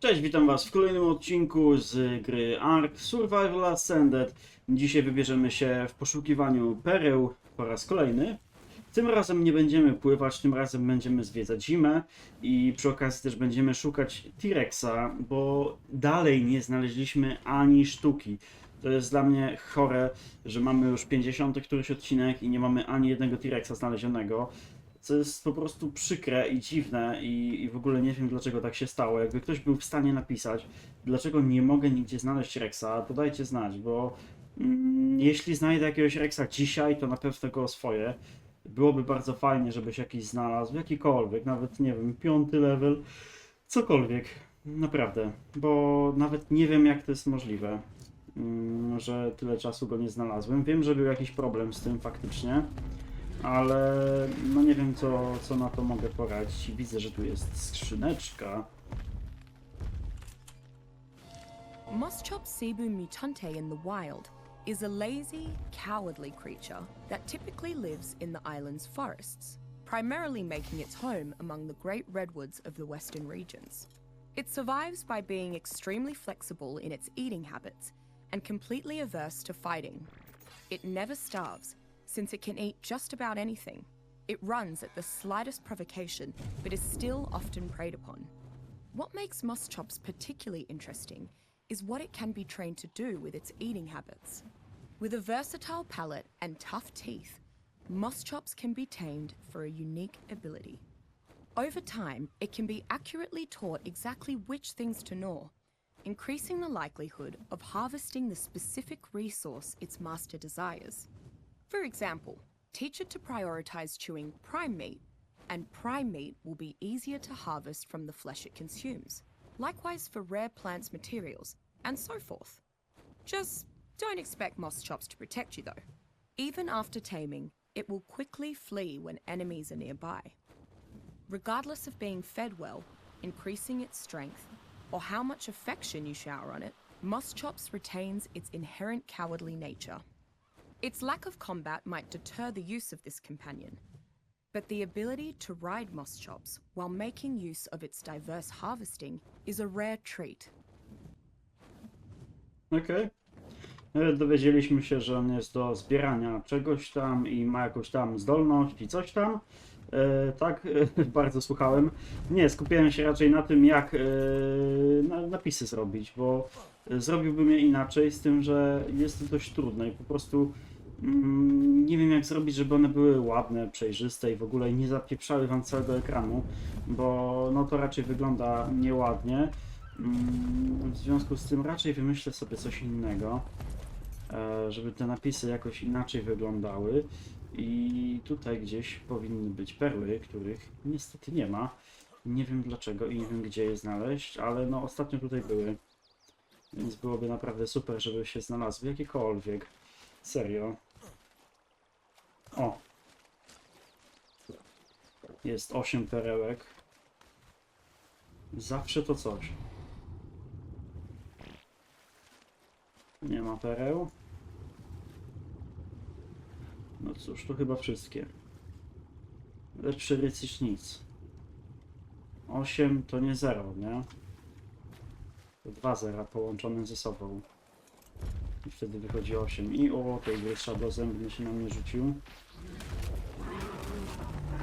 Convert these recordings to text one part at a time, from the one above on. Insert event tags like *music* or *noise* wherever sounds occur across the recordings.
Cześć, witam Was w kolejnym odcinku z gry Ark Survival Ascended. Dzisiaj wybierzemy się w poszukiwaniu pereł po raz kolejny. Tym razem nie będziemy pływać, tym razem będziemy zwiedzać zimę i przy okazji też będziemy szukać T-Rexa, bo dalej nie znaleźliśmy ani sztuki. To jest dla mnie chore, że mamy już 50 któryś odcinek i nie mamy ani jednego T-Rexa znalezionego co jest po prostu przykre i dziwne i, i w ogóle nie wiem dlaczego tak się stało. Jakby ktoś był w stanie napisać, dlaczego nie mogę nigdzie znaleźć Rexa, to dajcie znać, bo mm, jeśli znajdę jakiegoś Rexa dzisiaj, to na pewno go oswoję. Byłoby bardzo fajnie, żebyś jakiś znalazł, jakikolwiek, nawet nie wiem, piąty level, cokolwiek, naprawdę, bo nawet nie wiem jak to jest możliwe, mm, że tyle czasu go nie znalazłem. Wiem, że był jakiś problem z tym faktycznie, ale no nie wiem co, co na to mogę poradzić. Widzę, że tu jest skrzyneczka. Cebu mutante in the wild is a lazy, cowardly creature that typically lives in the island's forests, primarily making its home among the great redwoods of the western regions. It survives by being extremely flexible in its eating habits and completely averse to fighting. It never starves, since it can eat just about anything. It runs at the slightest provocation, but is still often preyed upon. What makes Moschops particularly interesting is what it can be trained to do with its eating habits. With a versatile palate and tough teeth, Moschops can be tamed for a unique ability. Over time, it can be accurately taught exactly which things to gnaw, increasing the likelihood of harvesting the specific resource its master desires. For example, teach it to prioritize chewing prime meat, and prime meat will be easier to harvest from the flesh it consumes. Likewise for rare plants materials, and so forth. Just don't expect moss chops to protect you though. Even after taming, it will quickly flee when enemies are nearby. Regardless of being fed well, increasing its strength, or how much affection you shower on it, Moss Chops retains its inherent cowardly nature. Its lack of combat might deter the use of this companion, but the ability to ride moss chops while making use of its diverse harvesting is a rare treat. Okej. E, Dowiedzieliśmy się, że on jest do zbierania czegoś tam i ma jakąś tam zdolność i coś tam. E, tak, e, *laughs* bardzo słuchałem. Nie, skupiałem się raczej na tym, jak e, na, napisy zrobić, bo zrobiłbym je inaczej, z tym, że jest to dość trudne i po prostu mm, nie wiem, jak zrobić, żeby one były ładne, przejrzyste i w ogóle nie zapieprzały wam całego ekranu, bo no to raczej wygląda nieładnie. Mm, W związku z tym raczej wymyślę sobie coś innego, e, żeby te napisy jakoś inaczej wyglądały. I tutaj gdzieś powinny być perły, których niestety nie ma. Nie wiem dlaczego i nie wiem gdzie je znaleźć, ale no ostatnio tutaj były. Więc byłoby naprawdę super, żeby się znalazły jakiekolwiek. Serio. O! Jest 8 perełek. Zawsze to coś. Nie ma pereł. No cóż, to chyba wszystkie. Lecz przy rycerz nic. 8 to nie 0, nie? Dwa zera połączone ze sobą. I wtedy wychodzi 8. I o, tej gry szablozębny się na mnie rzucił.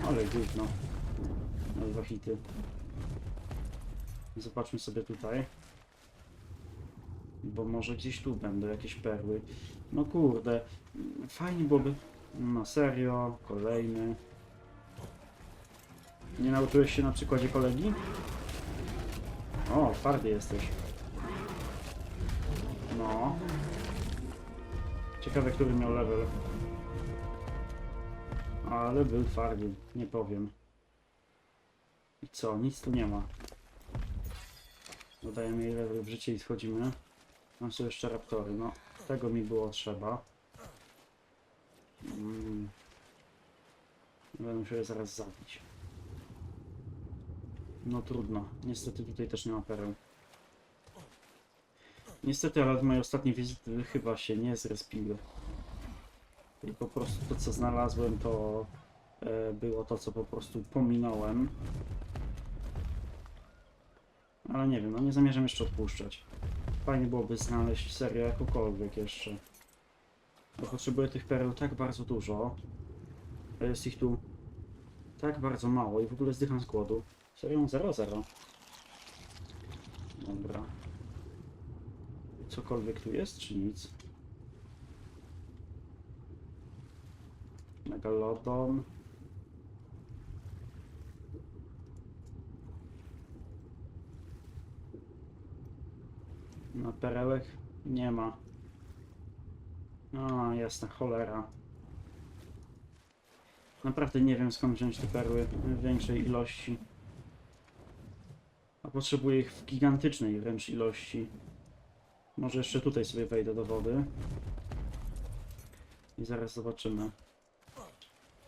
Ale gówno. Na dwa hity. Zobaczmy sobie tutaj. Bo może gdzieś tu będą jakieś perły. No kurde, fajnie byłoby. No serio, kolejny. Nie nauczyłeś się na przykładzie kolegi? O, twardy jesteś. No. Ciekawe, który miał level. Ale był twardy, nie powiem. I co, nic tu nie ma. Dodajemy jej level w życie i schodzimy. Mam sobie jeszcze raptory, no tego mi było trzeba. Mm. Będę musiał je zaraz zabić. No trudno, niestety tutaj też nie ma pereł. Niestety, ale moje ostatnie wizyty chyba się nie zrespiły. I po prostu to co znalazłem to e, było to co po prostu pominąłem. Ale nie wiem, no nie zamierzam jeszcze odpuszczać. Fajnie byłoby znaleźć serię jakąkolwiek jeszcze. Bo potrzebuję tych pereł tak bardzo dużo. A jest ich tu tak bardzo mało i w ogóle zdycham z głodu. Serią 0-0. Dobra. Cokolwiek tu jest, czy nic? Megalodon. Na perełek nie ma. A, jasna cholera. Naprawdę nie wiem skąd wziąć te perły w większej ilości. A potrzebuję ich w gigantycznej wręcz ilości. Może jeszcze tutaj sobie wejdę do wody. I zaraz zobaczymy.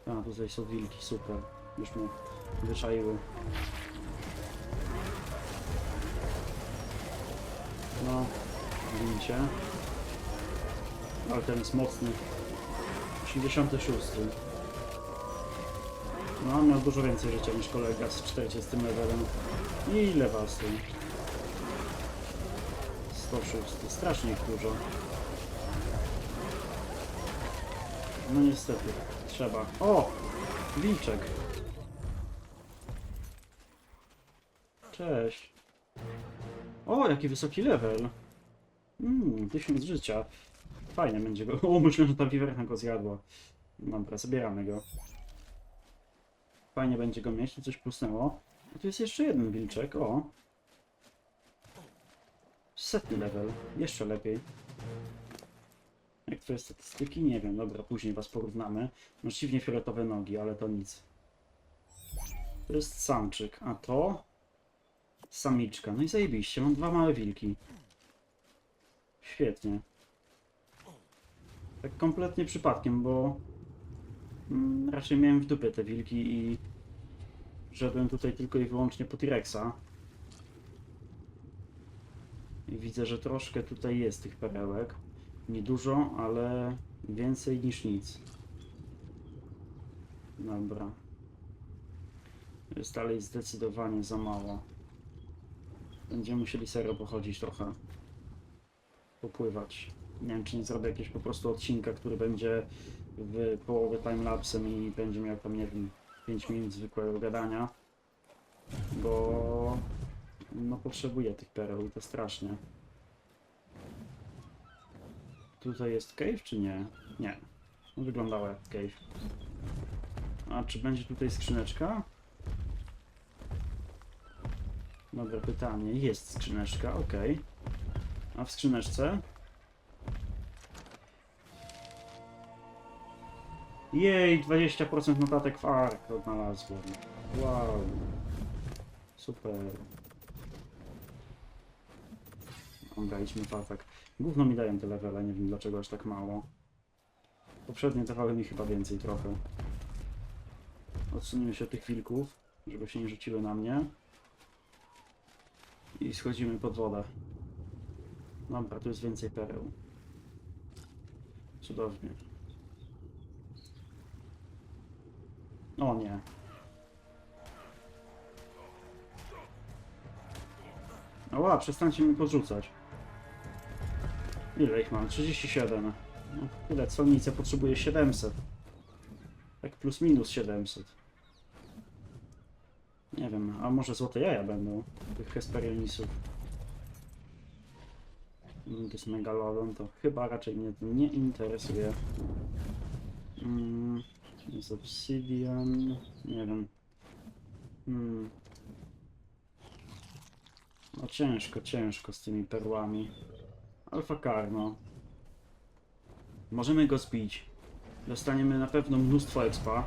A, tutaj są wilki, super. Już mnie wyczaiły. No, widzicie? Ale ten jest mocny. 86. No, miał dużo więcej życia niż kolega z 40 levelem. I ile was tu? 106. Strasznie ich dużo. No niestety, trzeba. O! Wilczek. Cześć. O, jaki wysoki level. Mmm, tysiąc życia. Fajnie będzie go. O, myślę, że ta wiwerna go zjadła. Dobra, zabieramy go. Fajnie będzie go mieć, tu coś plusnęło. A tu jest jeszcze jeden wilczek, o. Setny level, jeszcze lepiej. Jak twoje statystyki? Nie wiem, dobra, później was porównamy. No dziwnie fioletowe nogi, ale to nic. To jest samczyk, a to... Samiczka. No i zajebiście, mam dwa małe wilki. Świetnie. Tak kompletnie przypadkiem, bo mm, raczej miałem w dupie te wilki i szedłem tutaj tylko i wyłącznie po T-Rexa. Widzę, że troszkę tutaj jest tych perełek. Niedużo, ale więcej niż nic. Dobra. Jest dalej zdecydowanie za mało. Będziemy musieli serio pochodzić trochę. Popływać. Nie wiem, czy nie zrobię jakiegoś po prostu odcinka, który będzie w połowie timelapsem i będzie miał tam, nie wiem, 5 minut zwykłego gadania. Bo no potrzebuję tych pereł i to strasznie. Tutaj jest cave, czy nie? Nie. No, Wyglądała jak cave. A czy będzie tutaj skrzyneczka? Dobre pytanie. Jest skrzyneczka, ok. A w skrzyneczce? Jej, 20% notatek w ARK odnalazłem. Wow. Super. W atak. Gówno mi dają te levele, nie wiem dlaczego aż tak mało. Poprzednie dawały mi chyba więcej trochę. Odsuniemy się od tych wilków, żeby się nie rzuciły na mnie. I schodzimy pod wodę. Dobra, tu jest więcej pereł. Cudownie. O nie. Ła, przestańcie mi podrzucać. Ile ich mam? 37. No, tyle co nic, ja potrzebuję 700. Tak plus minus 700. Nie wiem, a może złote jaja będą tych Hesperionisów. Mm, To jest Megalodon, to chyba raczej mnie to nie interesuje. Mm, jest Obsidian, nie wiem. Hmm. No ciężko, ciężko z tymi perłami. Alfa Karno. Możemy go zbić. Dostaniemy na pewno mnóstwo expa.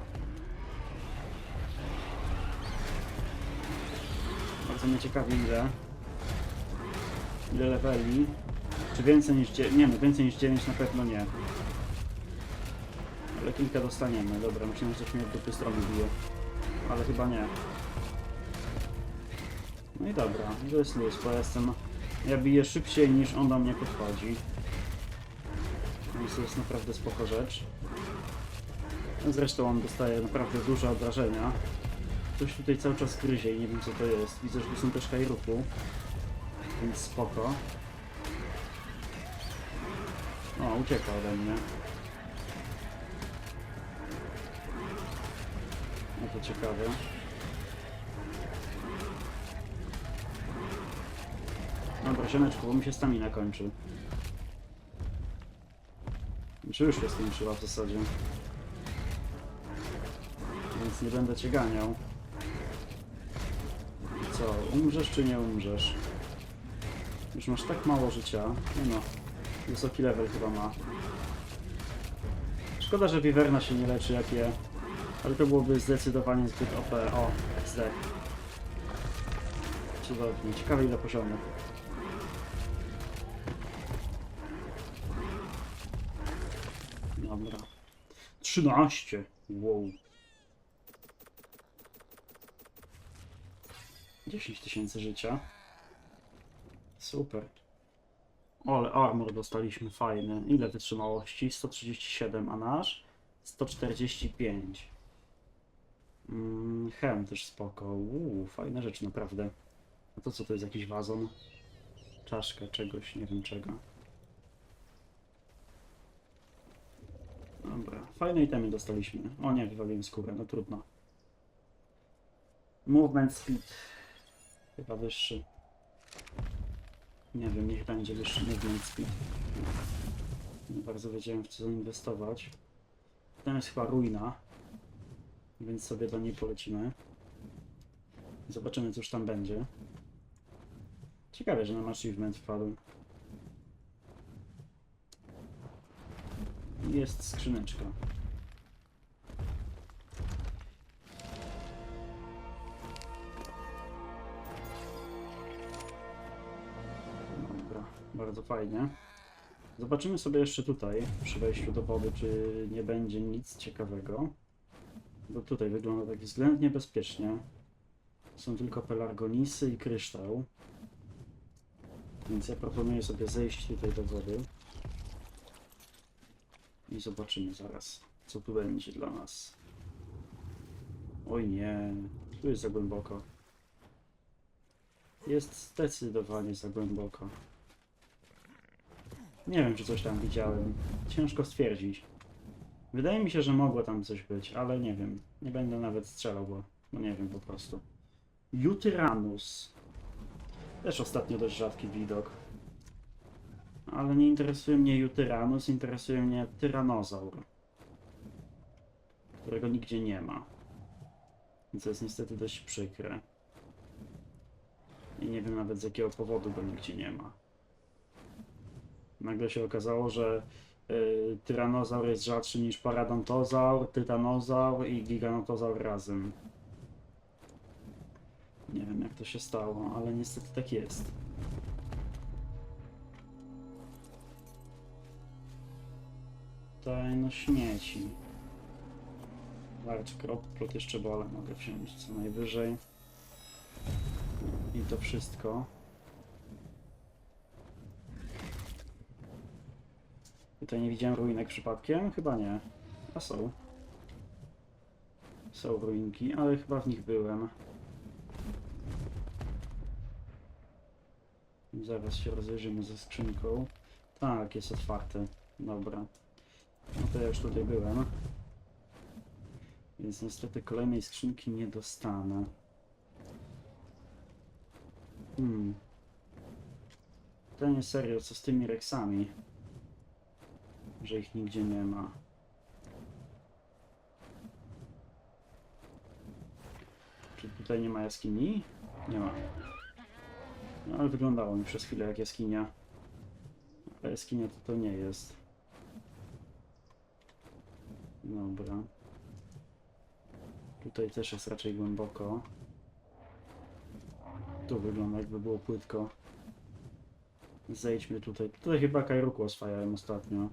Bardzo mnie ciekawi ile. Ile leveli. Czy więcej niż 9? Nie no, więcej niż 9 na pewno nie. Ale kilka dostaniemy. Dobra, myślałem, że coś mnie w dupy strony bije. Ale chyba nie. No i dobra, to jest luz, bo jestem... Ja biję szybciej niż on do mnie podchodzi. Więc to jest naprawdę spoko rzecz. Zresztą on dostaje naprawdę duże obrażenia. Coś tutaj cały czas gryzie i nie wiem co to jest. Widzę, że tu są też kajrupu. więc spoko. O, ucieka ode mnie. No to ciekawe. Dobra, bo mi się stamina kończy. Czy już się skończyła w zasadzie. Więc nie będę cię ganiał. Co, umrzesz czy nie umrzesz? Już masz tak mało życia. Nie no, wysoki level chyba ma. Szkoda, że Wiverna się nie leczy jak je. Ale to byłoby zdecydowanie zbyt OP. O, XD. Cudownie. Ciekawe ile poziomów. 13. Wow. 10 tysięcy życia. Super. Ale armor dostaliśmy fajny. Ile wytrzymałości? 137, a nasz? 145. Mm, Hem też spoko. Uuu, fajna rzecz naprawdę. A to co to jest? Jakiś wazon? Czaszka czegoś, nie wiem czego. Dobra, fajne itemy dostaliśmy. O nie, wywaliłem skórę, no trudno. Movement speed. Chyba wyższy. Nie wiem, niech będzie wyższy movement speed. Nie bardzo wiedziałem w co zainwestować. Tam jest chyba ruina. Więc sobie do niej polecimy. Zobaczymy już tam będzie. Ciekawe, że nam achievement wpadł. Jest skrzyneczka. Dobra, bardzo fajnie. Zobaczymy sobie jeszcze tutaj, przy wejściu do wody, czy nie będzie nic ciekawego. Bo tutaj wygląda tak względnie bezpiecznie. Są tylko pelargonisy i kryształ. Więc ja proponuję sobie zejść tutaj do wody. I zobaczymy zaraz, co tu będzie dla nas. Oj nie, tu jest za głęboko. Jest zdecydowanie za głęboko. Nie wiem, czy coś tam widziałem. Ciężko stwierdzić. Wydaje mi się, że mogło tam coś być, ale nie wiem. Nie będę nawet strzelał, bo, bo nie wiem po prostu. Jutyrannus. Też ostatnio dość rzadki widok. Ale nie interesuje mnie Jutyrannus, interesuje mnie Tyranozaur. Którego nigdzie nie ma. Co jest niestety dość przykre. I nie wiem nawet z jakiego powodu go nigdzie nie ma. Nagle się okazało, że y, Tyranozaur jest rzadszy niż Paradontozaur, Tytanozaur i Giganotozaur razem. Nie wiem jak to się stało, ale niestety tak jest. Tutaj no śmieci. Large crop, jeszcze bole mogę wziąć co najwyżej. I to wszystko. Tutaj nie widziałem ruinek przypadkiem? Chyba nie. A są. Są ruinki, ale chyba w nich byłem. Zaraz się rozejrzymy ze skrzynką. Tak, jest otwarte. Dobra. No to ja już tutaj byłem. Więc niestety kolejnej skrzynki nie dostanę. Hmm. Pytanie serio, co z tymi reksami? Że ich nigdzie nie ma. Czy tutaj nie ma jaskini? Nie ma. No ale wyglądało mi przez chwilę jak jaskinia. Ale jaskinia to to nie jest. Dobra. Tutaj też jest raczej głęboko. Tu wygląda jakby było płytko. Zejdźmy tutaj. Tutaj chyba Kairuku oswajałem ostatnio.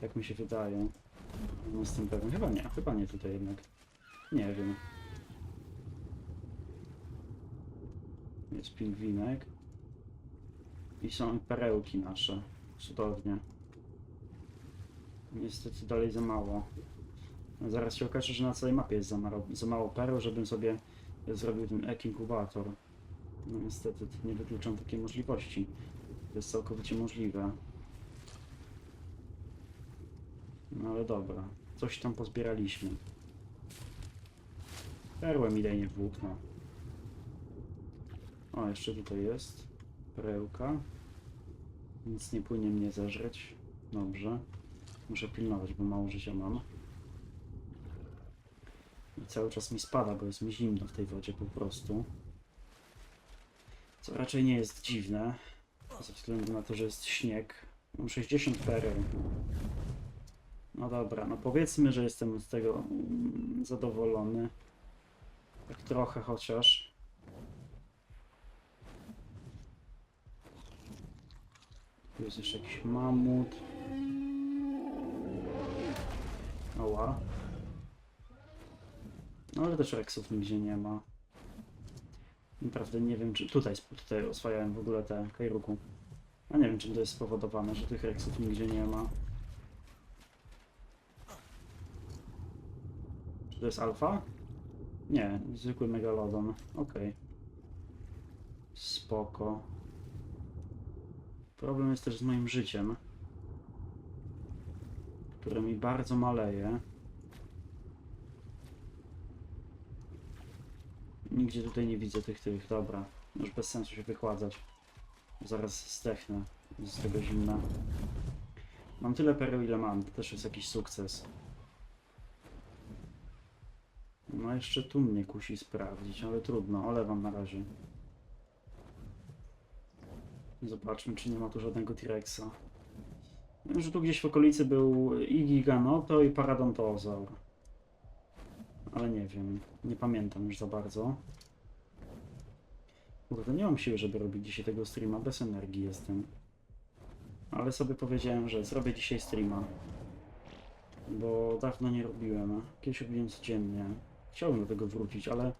Tak mi się wydaje. Nie jestem pewien. Chyba nie, chyba nie tutaj jednak. Nie wiem. Jest pingwinek. I są perełki nasze. Cudownie. Niestety dalej za mało. Zaraz się okaże, że na całej mapie jest za mało, za mało pereł, żebym sobie zrobił ten ek-inkubator. No niestety, nie wykluczam takiej możliwości. To jest całkowicie możliwe. No ale dobra, coś tam pozbieraliśmy. Perłę mi daj nie włókno. O, jeszcze tutaj jest. Perełka. Nic nie płynie mnie zeżreć. Dobrze. Muszę pilnować, bo mało życia mam. I cały czas mi spada, bo jest mi zimno w tej wodzie po prostu. Co raczej nie jest dziwne, ze względu na to, że jest śnieg. Mam 60 pereł. No dobra, no powiedzmy, że jestem z tego mm, zadowolony. Tak trochę chociaż. Tu jest jeszcze jakiś mamut. No ale też reksów nigdzie nie ma. Naprawdę nie wiem, czy tutaj, tutaj oswajałem w ogóle te kajruku. A nie wiem, czym to jest spowodowane, że tych reksów nigdzie nie ma. Czy to jest alfa? Nie, zwykły megalodon. Okej. Spoko. Problem jest też z moim życiem, które mi bardzo maleje. Nigdzie tutaj nie widzę tych, tych, dobra. Już bez sensu się wykładzać. Zaraz zdechnę z tego zimna. Mam tyle pereł, ile mam. To też jest jakiś sukces. No jeszcze tu mnie kusi sprawdzić, ale trudno. Olewam na razie. Zobaczmy, czy nie ma tu żadnego T-Rexa. Że tu gdzieś w okolicy był i Giganoto, i Paradontozaur. Ale nie wiem. Nie pamiętam już za bardzo. Kurde, nie mam siły, żeby robić dzisiaj tego streama. Bez energii jestem. Ale sobie powiedziałem, że zrobię dzisiaj streama. Bo dawno nie robiłem. Kiedyś robiłem codziennie. Chciałbym do tego wrócić, ale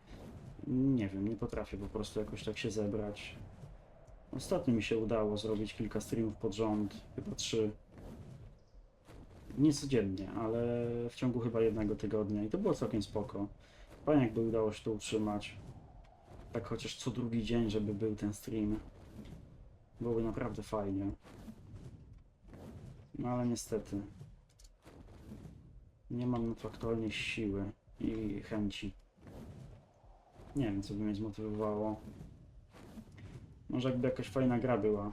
nie wiem, nie potrafię po prostu jakoś tak się zebrać. Ostatnio mi się udało zrobić kilka streamów pod rząd, chyba trzy. Nie codziennie, ale w ciągu chyba jednego tygodnia i to było całkiem spoko. Fajnie jakby udało się to utrzymać. Tak chociaż co drugi dzień, żeby był ten stream. Byłoby naprawdę fajnie. No ale niestety. Nie mam na to aktualnie siły i chęci. Nie wiem, co by mnie zmotywowało. Może jakby jakaś fajna gra była.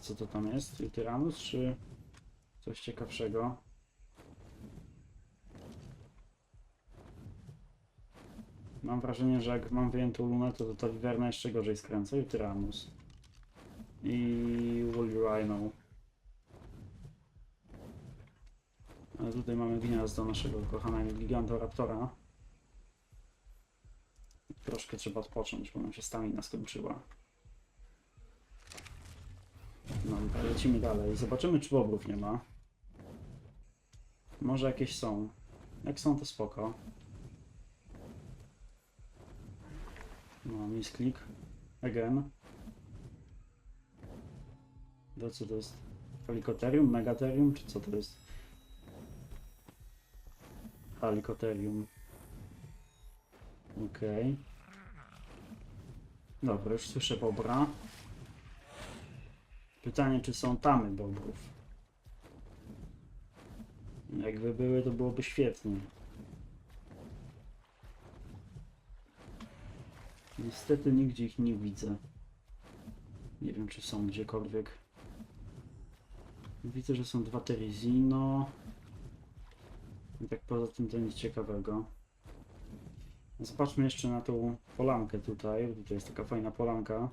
Co to tam jest? Tyranus czy coś ciekawszego? Mam wrażenie, że jak mam wyjętą lunetę, to ta wiwerna jeszcze gorzej skręca. I Tyranus. I Woolly Rhino. Ale tutaj mamy gniazdo naszego kochanego Gigantoraptora. Troszkę trzeba odpocząć, bo nam się stamina skończyła. No, dobra, lecimy dalej. Zobaczymy, czy bobrów nie ma. Może jakieś są. Jak są, to spoko. No, misklik. Again. To co to jest? Halikoterium? Megaterium? Czy co to jest? Halikoterium. Okej. Dobra, już słyszę bobra. Pytanie, czy są tamy bobrów? Jakby były, to byłoby świetnie. Niestety nigdzie ich nie widzę. Nie wiem, czy są gdziekolwiek. Widzę, że są dwa Terizino. I tak poza tym to nic ciekawego. Zobaczmy jeszcze na tą polankę tutaj. Tutaj jest taka fajna polanka.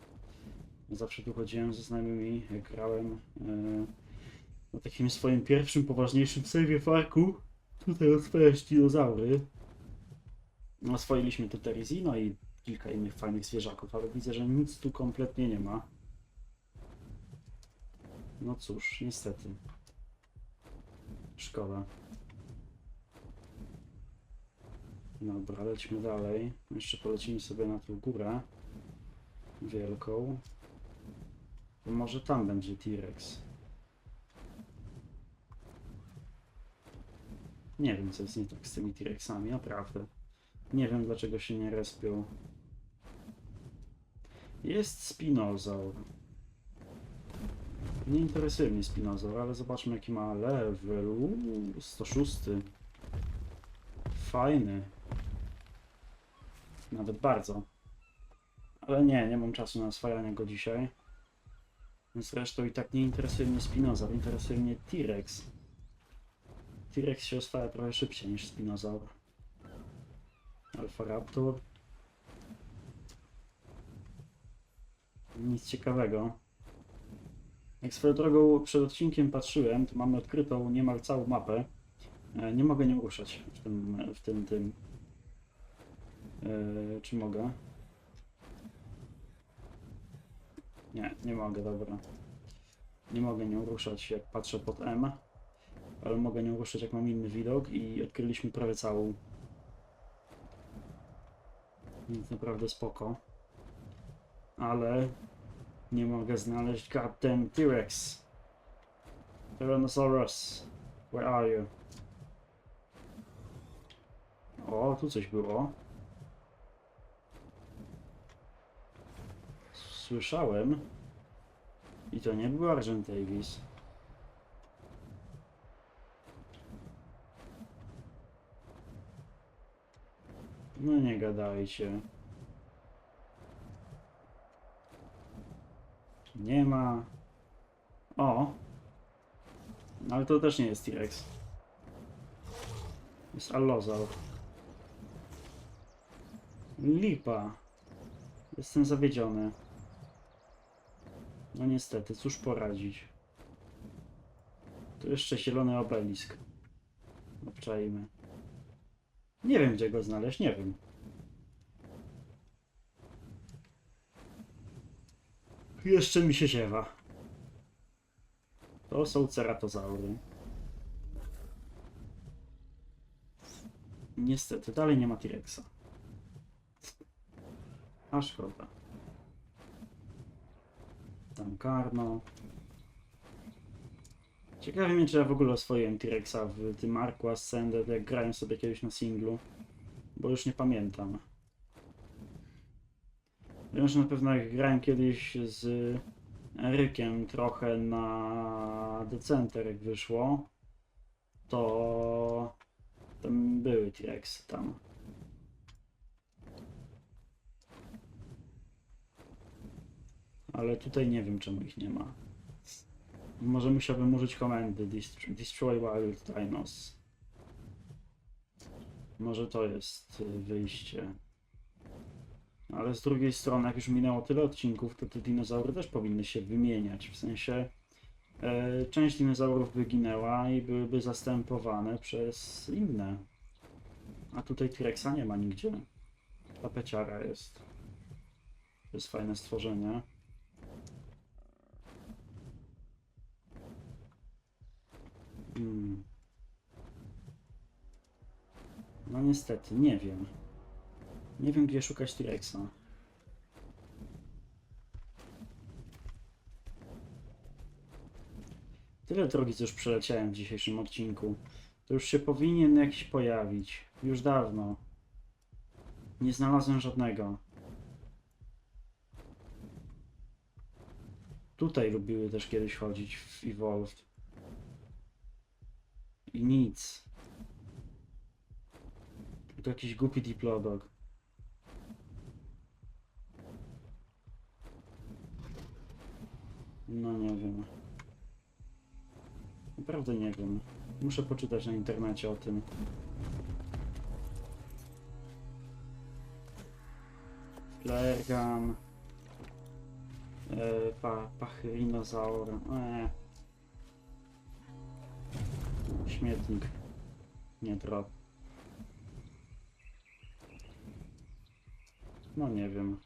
Zawsze tu chodziłem ze znajomymi, grałem e, na takim swoim pierwszym, poważniejszym sejwie farku. Tutaj oswajać dinozaury. Oswoiliśmy tu Terizino i kilka innych fajnych zwierzaków, ale widzę, że nic tu kompletnie nie ma. No cóż, niestety. Szkoda. Dobra, lećmy dalej. Jeszcze polecimy sobie na tą górę wielką. Bo może tam będzie T-Rex. Nie wiem, co jest nie tak z tymi T-Rexami, naprawdę. Nie wiem dlaczego się nie respią. Jest spinozaur. Nie interesuje mnie spinozaur, ale zobaczmy jaki ma level. Uuu, 106. Fajny. Nawet bardzo. Ale nie, nie mam czasu na oswajanie go dzisiaj. Zresztą i tak nie interesuje mnie spinozaur, interesuje mnie T-Rex. T-Rex się oswaja trochę szybciej niż spinozaur. Alpha Raptor. Nic ciekawego. Jak swoją drogą przed odcinkiem patrzyłem, to mamy odkrytą niemal całą mapę. E, Nie mogę nie ruszać w tym, w tym, tym. E, czy mogę? Nie, nie mogę, dobra. Nie mogę nią ruszać jak patrzę pod M, ale mogę nią ruszać jak mam inny widok i odkryliśmy prawie całą. Więc naprawdę spoko. Ale nie mogę znaleźć goddamn T-Rex. Tyrannosaurus. Where are you? O, tu coś było. Słyszałem. I to nie był Argent Davis. No nie gadajcie. Nie ma. O! Ale to też nie jest T-Rex. Jest Allozaur. Lipa. Jestem zawiedziony. No niestety, cóż poradzić. Tu jeszcze zielony obelisk. Obczajmy. Nie wiem, gdzie go znaleźć, nie wiem. Jeszcze mi się ziewa. To są ceratozaury. Niestety, dalej nie ma T-Rexa. A szkoda. Tam Karno. Ciekawi mnie, czy ja w ogóle oswoiłem T-Rexa w tym Arku Ascended, jak grałem sobie kiedyś na singlu. Bo już nie pamiętam. Wiem, że na pewno jak grałem kiedyś z Rykiem trochę na Decenter, jak wyszło, to tam były T-Rexy tam. Ale tutaj nie wiem, czemu ich nie ma. Może musiałbym użyć komendy Dest- Destroy Wild Dinos. Może to jest y, wyjście. Ale z drugiej strony, jak już minęło tyle odcinków, to te dinozaury też powinny się wymieniać. W sensie e, część dinozaurów wyginęła i byłyby zastępowane przez inne. A tutaj T-Rexa nie ma nigdzie. Ta peciara jest. To jest fajne stworzenie. Hmm. No niestety, nie wiem. Nie wiem, gdzie szukać T-Rexa. Tyle drogi, co już przeleciałem w dzisiejszym odcinku. To już się powinien jakiś pojawić. Już dawno. Nie znalazłem żadnego. Tutaj lubiły też kiedyś chodzić w Evolved. I nic. To jakiś głupi diplodog. No nie wiem. Naprawdę nie wiem. Muszę poczytać na internecie o tym. Flare gun. E, pa, pachyrinozaur. E. Śmietnik. Nie drop. No nie wiem.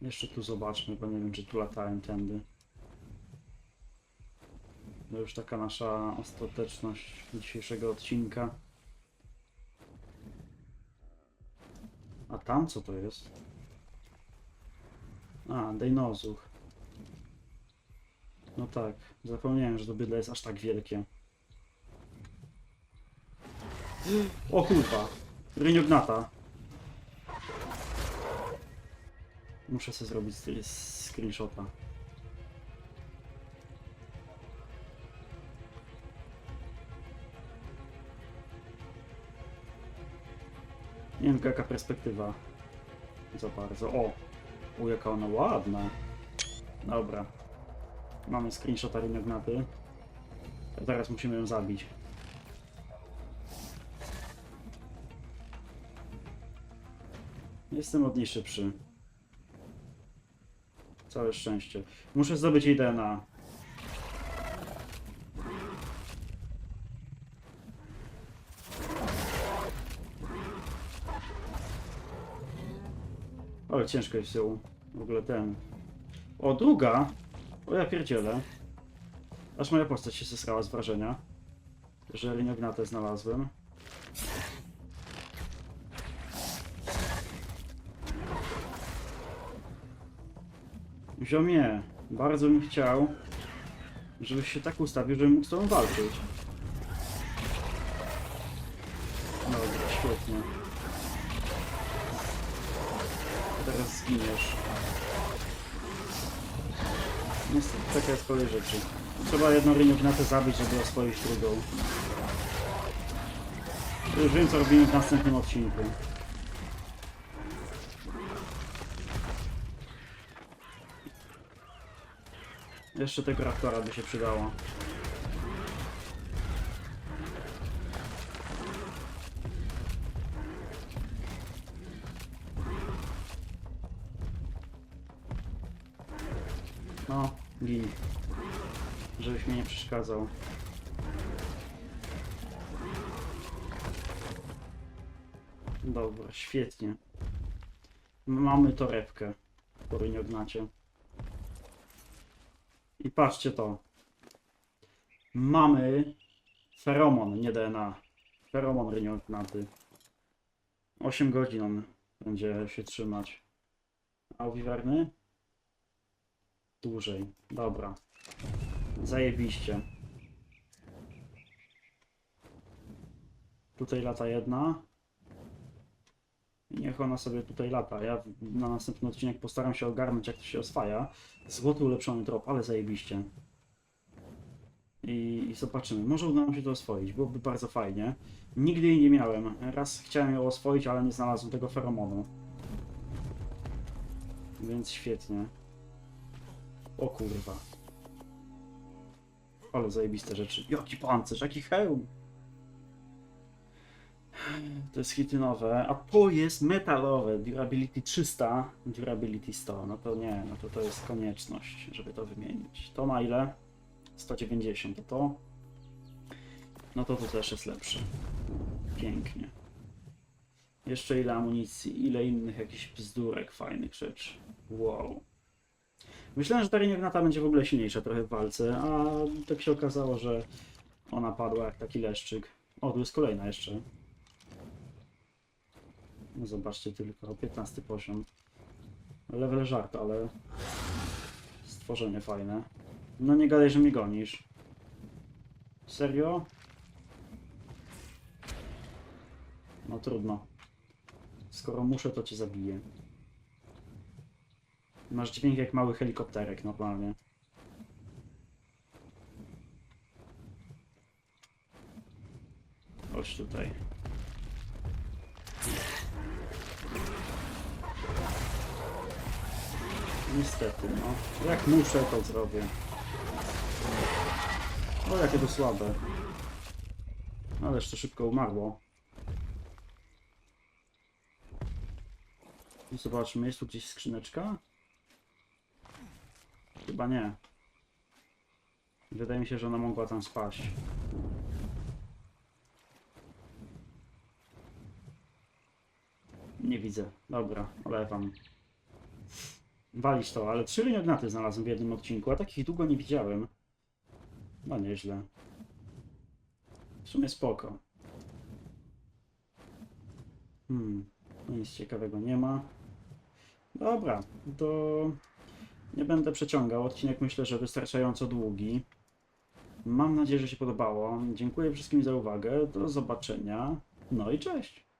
Jeszcze tu zobaczmy, bo nie wiem czy tu latałem tędy. To już taka nasza ostateczność dzisiejszego odcinka. A tam co to jest? A, dejnozuch. No tak, zapomniałem, że to bydle jest aż tak wielkie. O kurwa. Ryniognata. Muszę sobie zrobić screenshota. Nie wiem jaka perspektywa. Za bardzo. O! U jaka ona ładna. Dobra. Mamy screenshota rynognaty. Teraz musimy ją zabić. Jestem od niej szybszy. Całe szczęście. Muszę zdobyć jej DNA. Ale ciężko jest ją w ogóle ten. O, druga! O ja pierdzielę. Aż moja postać się zesrała z wrażenia. Że liniogrnatę znalazłem. Ziomie, bardzo bym chciał, żebyś się tak ustawił, żebym mógł z tobą walczyć. Dobra, świetnie. Teraz zginiesz. Niestety, taka jest rzeczy. Trzeba jedną ryniugnatę zabić, żeby oswoić drugą. Już wiem, co robimy w następnym odcinku. Jeszcze tego raptora by się przydało. Nie przeszkadzał. Dobra, świetnie. Mamy torebkę po ryniognacie. I patrzcie to. Mamy feromon, nie DNA. Feromon ryniognaty. 8 godzin on będzie się trzymać. A wiwerny? Dłużej. Dobra. Zajebiście. Tutaj lata jedna. Niech ona sobie tutaj lata. Ja na następny odcinek postaram się ogarnąć, jak to się oswaja. Złoty ulepszony trop, ale zajebiście. I, I zobaczymy. Może uda nam się to oswoić. Byłoby bardzo fajnie. Nigdy jej nie miałem. Raz chciałem ją oswoić, ale nie znalazłem tego feromonu. Więc świetnie. O kurwa. Ale zajebiste rzeczy. Jaki pancerz, jaki hełm. To jest hitynowe, a to jest metalowe. Durability 300, durability 100. No to nie, no to to jest konieczność, żeby to wymienić. To ma ile? 190, to to? No to to też jest lepsze. Pięknie. Jeszcze ile amunicji, ile innych jakichś bzdurek, fajnych rzeczy. Wow. Myślałem, że ta Renignata będzie w ogóle silniejsza trochę w walce, a tak się okazało, że ona padła jak taki leszczyk. O, tu jest kolejna jeszcze. No zobaczcie tylko, 15 poziom. Level żart, ale stworzenie fajne. No nie gadaj, że mnie gonisz. Serio? No trudno. Skoro muszę, to cię zabiję. Masz dźwięk jak mały helikopterek normalnie. Chodź tutaj. Niestety, no. Jak muszę, to zrobię. O, jakie to słabe. Ale jeszcze szybko umarło. I Zobaczmy, jest tu gdzieś skrzyneczka? Chyba nie. Wydaje mi się, że ona mogła tam spaść. Nie widzę. Dobra, olewam. Walić to, ale trzy liniognaty znalazłem w jednym odcinku, a takich długo nie widziałem. No nieźle. W sumie spoko. Hmm, nic ciekawego nie ma. Dobra, to nie będę przeciągał. Odcinek myślę, że wystarczająco długi. Mam nadzieję, że się podobało. Dziękuję wszystkim za uwagę. Do zobaczenia No i cześć.